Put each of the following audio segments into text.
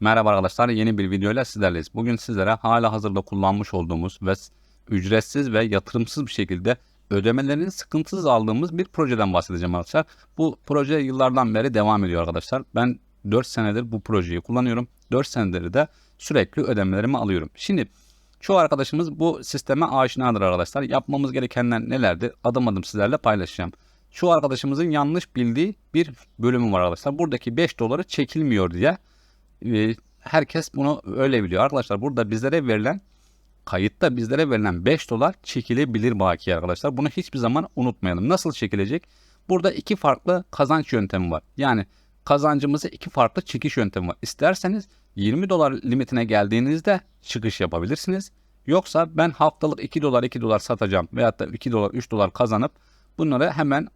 Merhaba arkadaşlar yeni bir videoyla sizlerleyiz. Bugün sizlere hala hazırda kullanmış olduğumuz ve ücretsiz ve yatırımsız bir şekilde ödemelerini sıkıntısız aldığımız bir projeden bahsedeceğim arkadaşlar. Bu proje yıllardan beri devam ediyor arkadaşlar. Ben 4 senedir bu projeyi kullanıyorum. 4 senedir de sürekli ödemelerimi alıyorum. Şimdi çoğu arkadaşımız bu sisteme aşinadır arkadaşlar. Yapmamız gerekenler nelerdir? Adım adım sizlerle paylaşacağım. Çoğu arkadaşımızın yanlış bildiği bir bölümü var arkadaşlar. Buradaki 5 doları çekilmiyor diye e, herkes bunu öyle biliyor. Arkadaşlar burada bizlere verilen kayıtta bizlere verilen 5 dolar çekilebilir baki arkadaşlar. Bunu hiçbir zaman unutmayalım. Nasıl çekilecek? Burada iki farklı kazanç yöntemi var. Yani kazancımızı iki farklı çekiş yöntemi var. İsterseniz 20 dolar limitine geldiğinizde çıkış yapabilirsiniz. Yoksa ben haftalık 2 dolar 2 dolar satacağım veyahut da 2 dolar 3 dolar kazanıp bunları hemen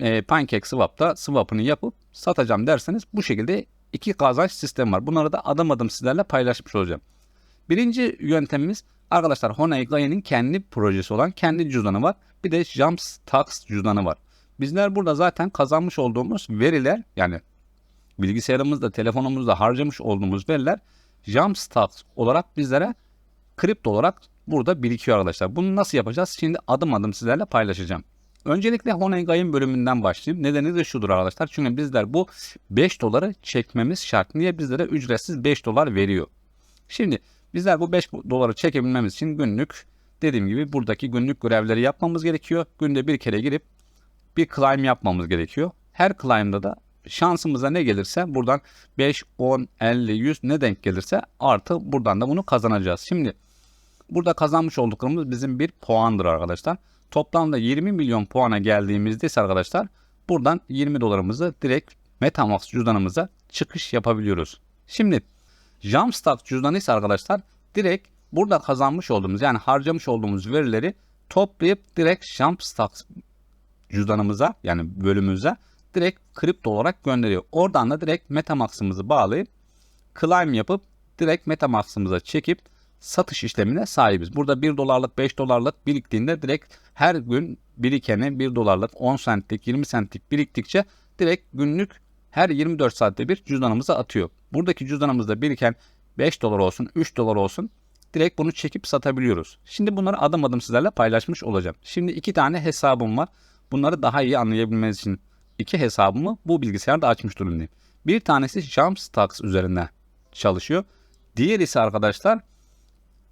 e, PancakeSwap'ta swap'ını yapıp satacağım derseniz bu şekilde iki kazanç sistemi var. Bunları da adım adım sizlerle paylaşmış olacağım. Birinci yöntemimiz arkadaşlar Honey Gaia'nın kendi projesi olan kendi cüzdanı var. Bir de Jamstax cüzdanı var. Bizler burada zaten kazanmış olduğumuz veriler yani bilgisayarımızda, telefonumuzda harcamış olduğumuz veriler Jamstax olarak bizlere kripto olarak burada birikiyor arkadaşlar. Bunu nasıl yapacağız? Şimdi adım adım sizlerle paylaşacağım. Öncelikle Honeygain bölümünden başlayayım. Nedeni de şudur arkadaşlar. Çünkü bizler bu 5 doları çekmemiz şart. Niye bizlere ücretsiz 5 dolar veriyor? Şimdi bizler bu 5 doları çekebilmemiz için günlük dediğim gibi buradaki günlük görevleri yapmamız gerekiyor. Günde bir kere girip bir climb yapmamız gerekiyor. Her climb'da da şansımıza ne gelirse buradan 5, 10, 50, 100 ne denk gelirse artı buradan da bunu kazanacağız. Şimdi burada kazanmış olduklarımız bizim bir puandır arkadaşlar. Toplamda 20 milyon puana geldiğimizde ise arkadaşlar buradan 20 dolarımızı direkt Metamax cüzdanımıza çıkış yapabiliyoruz. Şimdi Jamstack cüzdanı ise arkadaşlar direkt burada kazanmış olduğumuz yani harcamış olduğumuz verileri toplayıp direkt Jamstack cüzdanımıza yani bölümümüze direkt kripto olarak gönderiyor. Oradan da direkt Metamax'ımızı bağlayıp climb yapıp direkt Metamax'ımıza çekip satış işlemine sahibiz. Burada 1 dolarlık 5 dolarlık biriktiğinde direkt her gün birikeni 1 dolarlık 10 centlik 20 centlik biriktikçe direkt günlük her 24 saatte bir cüzdanımıza atıyor. Buradaki cüzdanımızda biriken 5 dolar olsun 3 dolar olsun direkt bunu çekip satabiliyoruz. Şimdi bunları adım adım sizlerle paylaşmış olacağım. Şimdi iki tane hesabım var. Bunları daha iyi anlayabilmeniz için iki hesabımı bu bilgisayarda açmış durumdayım. Bir tanesi Jamstax üzerinde çalışıyor. Diğer ise arkadaşlar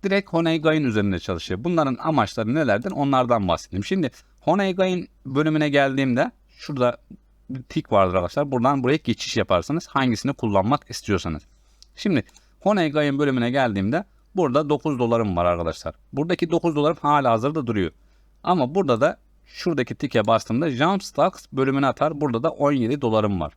direkt Honeygain üzerinde çalışıyor. Bunların amaçları nelerdir onlardan bahsedeyim. Şimdi Honeygain bölümüne geldiğimde şurada bir tik vardır arkadaşlar. Buradan buraya geçiş yaparsanız hangisini kullanmak istiyorsanız. Şimdi Honeygain bölümüne geldiğimde burada 9 dolarım var arkadaşlar. Buradaki 9 dolarım hala hazırda duruyor. Ama burada da şuradaki tike bastığımda Jamstacks bölümüne atar. Burada da 17 dolarım var.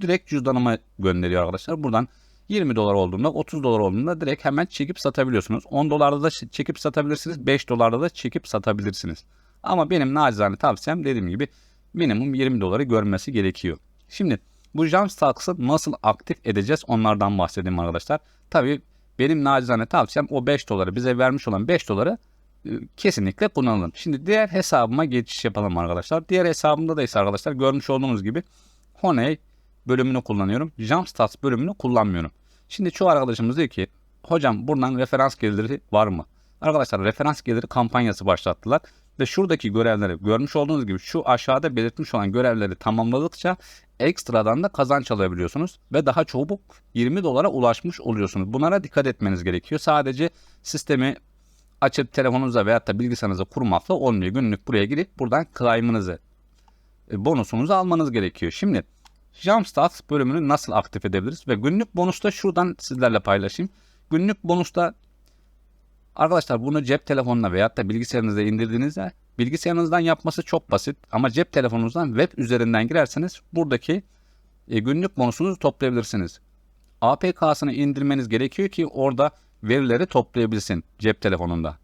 Direkt cüzdanıma gönderiyor arkadaşlar. Buradan 20 dolar olduğunda 30 dolar olduğunda direkt hemen çekip satabiliyorsunuz. 10 dolarda da çekip satabilirsiniz. 5 dolarda da çekip satabilirsiniz. Ama benim nacizane tavsiyem dediğim gibi minimum 20 doları görmesi gerekiyor. Şimdi bu Jamstacks'ı nasıl aktif edeceğiz onlardan bahsedeyim arkadaşlar. Tabi benim nacizane tavsiyem o 5 doları bize vermiş olan 5 doları e, kesinlikle kullanalım. Şimdi diğer hesabıma geçiş yapalım arkadaşlar. Diğer hesabımda da ise arkadaşlar görmüş olduğunuz gibi Honey bölümünü kullanıyorum. Jamstats bölümünü kullanmıyorum. Şimdi çoğu arkadaşımız diyor ki hocam buradan referans geliri var mı? Arkadaşlar referans geliri kampanyası başlattılar. Ve şuradaki görevleri görmüş olduğunuz gibi şu aşağıda belirtmiş olan görevleri tamamladıkça ekstradan da kazanç alabiliyorsunuz. Ve daha çabuk 20 dolara ulaşmış oluyorsunuz. Bunlara dikkat etmeniz gerekiyor. Sadece sistemi açıp telefonunuza veyahut da bilgisayarınıza kurmakla olmuyor. Günlük buraya girip buradan claim'ınızı e, bonusunuzu almanız gerekiyor. Şimdi Jamstats bölümünü nasıl aktif edebiliriz? Ve günlük bonusta şuradan sizlerle paylaşayım. Günlük bonusta arkadaşlar bunu cep telefonuna veyahut da bilgisayarınıza indirdiğinizde bilgisayarınızdan yapması çok basit. Ama cep telefonunuzdan web üzerinden girerseniz buradaki e, günlük bonusunuzu toplayabilirsiniz. APK'sını indirmeniz gerekiyor ki orada verileri toplayabilsin cep telefonunda.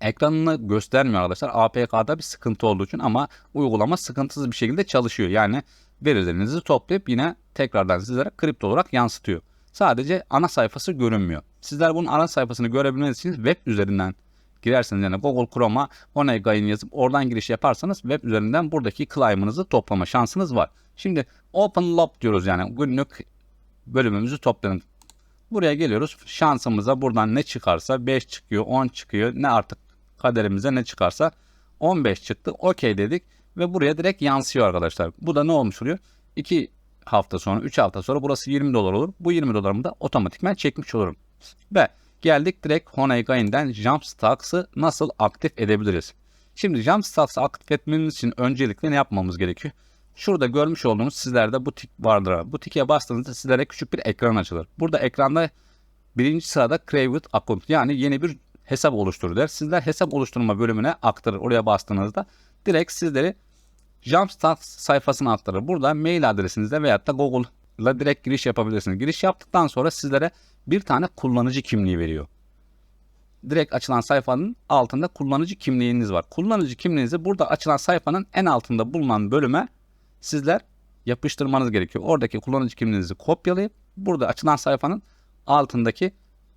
Ekranını göstermiyor arkadaşlar. APK'da bir sıkıntı olduğu için ama uygulama sıkıntısız bir şekilde çalışıyor. Yani verilerinizi toplayıp yine tekrardan sizlere kripto olarak yansıtıyor. Sadece ana sayfası görünmüyor. Sizler bunun ana sayfasını görebilmeniz için web üzerinden girerseniz yani Google Chrome'a Onegai'ni yazıp oradan giriş yaparsanız web üzerinden buradaki claim'ınızı toplama şansınız var. Şimdi Open Lob diyoruz yani günlük bölümümüzü toplayalım. Buraya geliyoruz. Şansımıza buradan ne çıkarsa 5 çıkıyor, 10 çıkıyor. Ne artık kaderimize ne çıkarsa 15 çıktı. Okey dedik ve buraya direkt yansıyor arkadaşlar. Bu da ne olmuş oluyor? 2 hafta sonra, 3 hafta sonra burası 20 dolar olur. Bu 20 dolarımı da otomatikman çekmiş olurum. Ve geldik direkt Honeygain'den Jumpstarks'ı nasıl aktif edebiliriz? Şimdi Jumpstarks'ı aktif etmemiz için öncelikle ne yapmamız gerekiyor? Şurada görmüş olduğunuz sizlerde bu tik vardır. Bu tike bastığınızda sizlere küçük bir ekran açılır. Burada ekranda birinci sırada Create Account yani yeni bir hesap oluştur der. Sizler hesap oluşturma bölümüne aktarır. Oraya bastığınızda direkt sizleri Jumpstart sayfasına aktarır. Burada mail adresinizle veyahut da Google'la direkt giriş yapabilirsiniz. Giriş yaptıktan sonra sizlere bir tane kullanıcı kimliği veriyor. Direkt açılan sayfanın altında kullanıcı kimliğiniz var. Kullanıcı kimliğinizi burada açılan sayfanın en altında bulunan bölüme sizler yapıştırmanız gerekiyor. Oradaki kullanıcı kimliğinizi kopyalayıp burada açılan sayfanın altındaki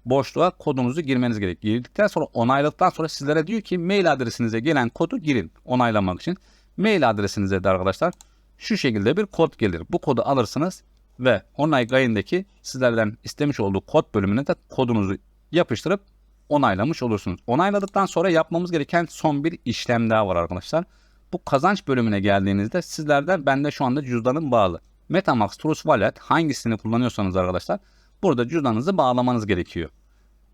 boşluğa kodunuzu girmeniz gerekiyor. Girdikten sonra onayladıktan sonra sizlere diyor ki mail adresinize gelen kodu girin onaylamak için. Mail adresinize de arkadaşlar şu şekilde bir kod gelir. Bu kodu alırsınız ve onay gayındaki sizlerden istemiş olduğu kod bölümüne de kodunuzu yapıştırıp onaylamış olursunuz. Onayladıktan sonra yapmamız gereken son bir işlem daha var arkadaşlar. Bu kazanç bölümüne geldiğinizde sizlerden bende şu anda cüzdanım bağlı. Metamax Trust Wallet hangisini kullanıyorsanız arkadaşlar burada cüzdanınızı bağlamanız gerekiyor.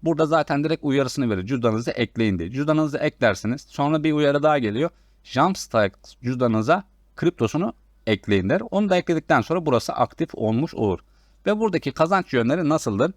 Burada zaten direkt uyarısını verir. Cüzdanınızı ekleyin diye. Cüzdanınızı eklersiniz. Sonra bir uyarı daha geliyor. Jumpstart cüzdanınıza kriptosunu ekleyin der. Onu da ekledikten sonra burası aktif olmuş olur. Ve buradaki kazanç yönleri nasıldır?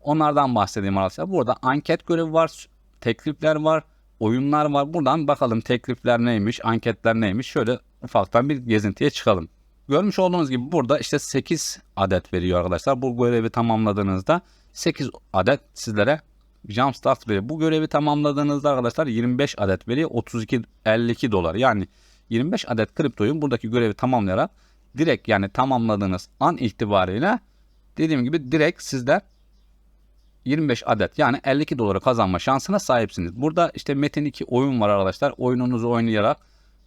Onlardan bahsedeyim arkadaşlar. Burada anket görevi var, teklifler var, oyunlar var. Buradan bakalım teklifler neymiş, anketler neymiş. Şöyle ufaktan bir gezintiye çıkalım. Görmüş olduğunuz gibi burada işte 8 adet veriyor arkadaşlar. Bu görevi tamamladığınızda 8 adet sizlere Jumpstart veriyor. Bu görevi tamamladığınızda arkadaşlar 25 adet veriyor. 32 52 dolar. Yani 25 adet kriptoyu buradaki görevi tamamlayarak direkt yani tamamladığınız an itibariyle dediğim gibi direkt sizler 25 adet yani 52 dolara kazanma şansına sahipsiniz. Burada işte Metin 2 oyun var arkadaşlar. Oyununuzu oynayarak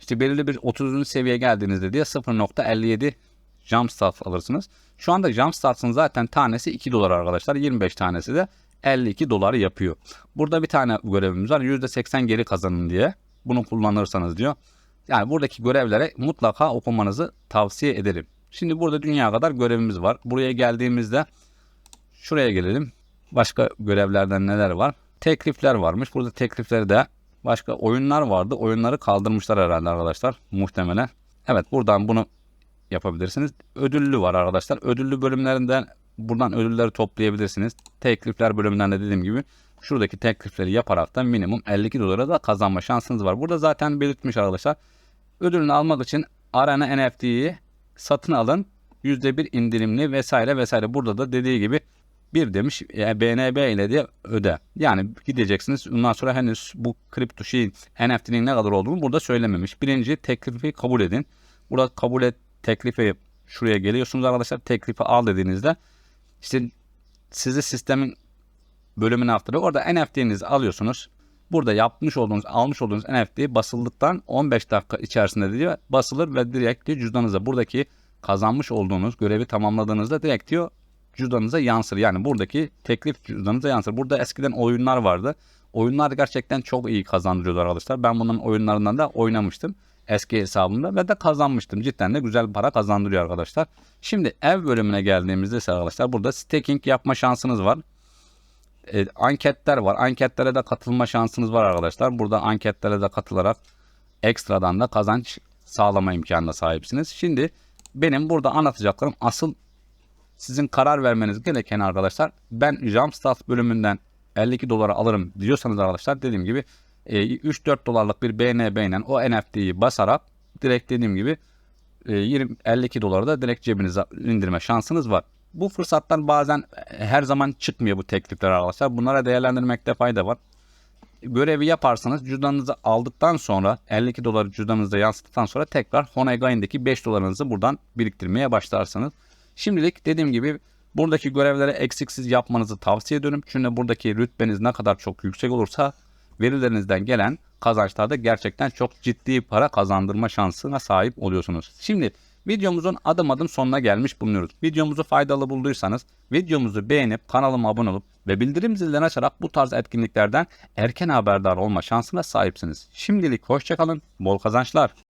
işte belirli bir 30. seviyeye geldiğinizde diye 0.57 Jumpstart alırsınız. Şu anda Jumpstart'ın zaten tanesi 2 dolar arkadaşlar. 25 tanesi de 52 dolar yapıyor. Burada bir tane görevimiz var. %80 geri kazanın diye. Bunu kullanırsanız diyor. Yani buradaki görevlere mutlaka okumanızı tavsiye ederim. Şimdi burada dünya kadar görevimiz var. Buraya geldiğimizde şuraya gelelim. Başka görevlerden neler var? Teklifler varmış. Burada teklifleri de başka oyunlar vardı. Oyunları kaldırmışlar herhalde arkadaşlar. Muhtemelen. Evet buradan bunu yapabilirsiniz. Ödüllü var arkadaşlar. Ödüllü bölümlerinden buradan ödülleri toplayabilirsiniz. Teklifler bölümünden de dediğim gibi şuradaki teklifleri yaparak da minimum 52 dolara da kazanma şansınız var. Burada zaten belirtmiş arkadaşlar. Ödülünü almak için Arena NFT'yi satın alın. %1 indirimli vesaire vesaire. Burada da dediği gibi bir demiş e, BNB ile de öde. Yani gideceksiniz. Ondan sonra henüz bu kripto şeyin NFT'nin ne kadar olduğunu burada söylememiş. Birinci teklifi kabul edin. Burada kabul et teklifi şuraya geliyorsunuz arkadaşlar. Teklifi al dediğinizde işte sizi sistemin bölümüne aktarıyor. Orada NFT'nizi alıyorsunuz. Burada yapmış olduğunuz, almış olduğunuz NFT basıldıktan 15 dakika içerisinde diyor basılır ve direkt diyor cüzdanınıza buradaki kazanmış olduğunuz görevi tamamladığınızda direkt diyor cüzdanınıza yansır. Yani buradaki teklif cüzdanınıza yansır. Burada eskiden oyunlar vardı. Oyunlar gerçekten çok iyi kazandırıyorlar arkadaşlar. Ben bunun oyunlarından da oynamıştım eski hesabımda ve de kazanmıştım. Cidden de güzel para kazandırıyor arkadaşlar. Şimdi ev bölümüne geldiğimizde ise arkadaşlar burada staking yapma şansınız var. E, anketler var. Anketlere de katılma şansınız var arkadaşlar. Burada anketlere de katılarak ekstradan da kazanç sağlama imkanına sahipsiniz. Şimdi benim burada anlatacaklarım asıl sizin karar vermeniz gereken arkadaşlar ben Jumpstart bölümünden 52 dolara alırım diyorsanız arkadaşlar dediğim gibi 3-4 dolarlık bir BNB ile o NFT'yi basarak direkt dediğim gibi 20 52 dolara da direkt cebinize indirme şansınız var. Bu fırsatlar bazen her zaman çıkmıyor bu teklifler arkadaşlar. Bunlara değerlendirmekte fayda var. Görevi yaparsanız cüzdanınızı aldıktan sonra 52 doları cüzdanınıza yansıttıktan sonra tekrar Honeygain'deki 5 dolarınızı buradan biriktirmeye başlarsınız. Şimdilik dediğim gibi buradaki görevleri eksiksiz yapmanızı tavsiye ediyorum. Çünkü buradaki rütbeniz ne kadar çok yüksek olursa verilerinizden gelen kazançlarda gerçekten çok ciddi para kazandırma şansına sahip oluyorsunuz. Şimdi Videomuzun adım adım sonuna gelmiş bulunuyoruz. Videomuzu faydalı bulduysanız videomuzu beğenip kanalıma abone olup ve bildirim zilini açarak bu tarz etkinliklerden erken haberdar olma şansına sahipsiniz. Şimdilik hoşçakalın, bol kazançlar.